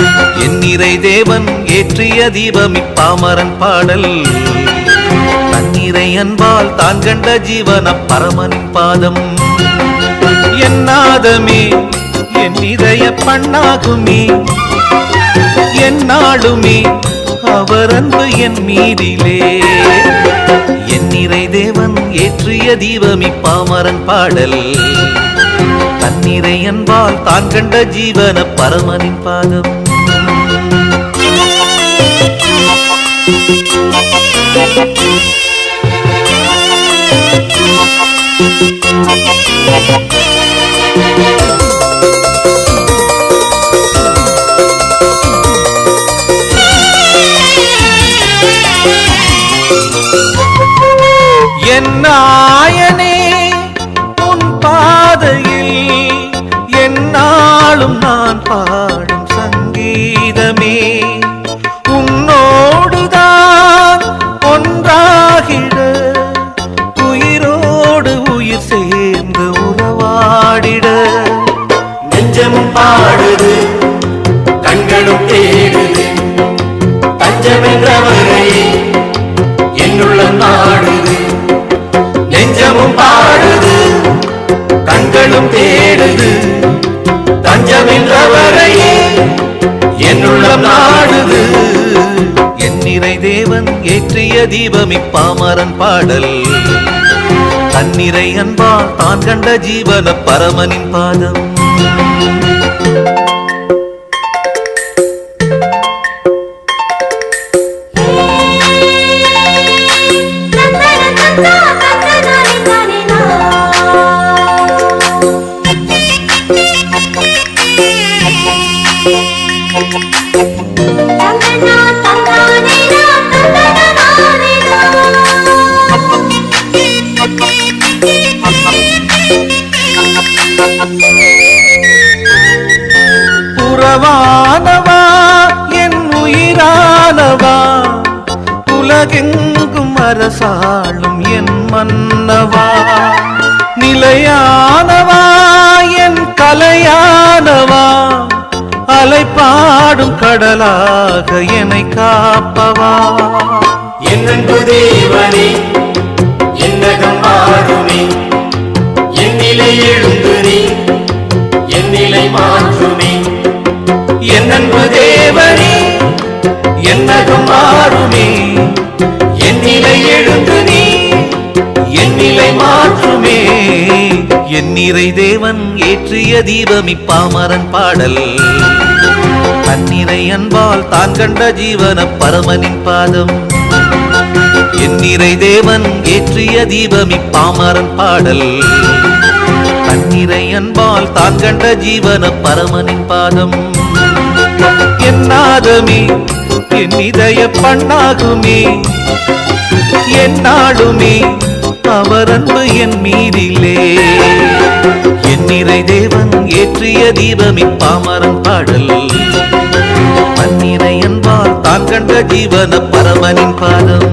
என் எண்ணிறை தேவன் ஏற்றிய தீபம் இப்பாமரன் பாடல். தன்னிறை அன்பால் தான் கண்ட ஜீவன பரமனின் பாதம். என்னாதமே என் இதய பண்ணாகுமே. என் என்னாளுமே அவர் அன்பு என் மீதிலே. என் நிறை தேவன் ஏற்றிய தீபம் இப்பாமரன் பாடல். தன்னிறை அன்பால் தான் கண்ட ஜீவன பரமனின் பாதம். என் நாயனே கண்களும் தேடுது. தஞ்சமென்றவரை என்னுள்ளம் நாடுது. என் நிறை தேவன் ஏற்றிய தீபம் இப்பாமரன் பாடல். தன்னிறை அன்பால் தான் கண்ட ஜீவன பரமனின் பாதம். உறவானவா என் உயிரானவா? உலகெங்கும் அரசாளும் என் மன்னவா? நிலையான அலை பாடும் கடலாக என்னை காப்பவா? என்னன்பு தேவனே என்னகம் மாறுமே என் நிலை என் தேவன் ஏற்றிய தீபம் இப்பாமரன் பாடல். தன்னிறை அன்பால் தான் கண்ட ஜீவன பரமனின் பாதம். என்னிறை தேவன் ஏற்றிய தீபம் இப்பாமரன் பாடல். தன்னிறை அன்பால் தான் கண்ட ஜீவன பரமனின் பாதம். என்னாதமே என் இதய பண்ணாகுமே. என்னாளுமே அவர் அன்பு என் மீதிலே. என் நிறை தேவன் ஏற்றிய தீபம் இப்பாமரன் பாடல். பன்னிறை என்பால் தான் கண்ட ஜீவன பரமனின் பாதம்.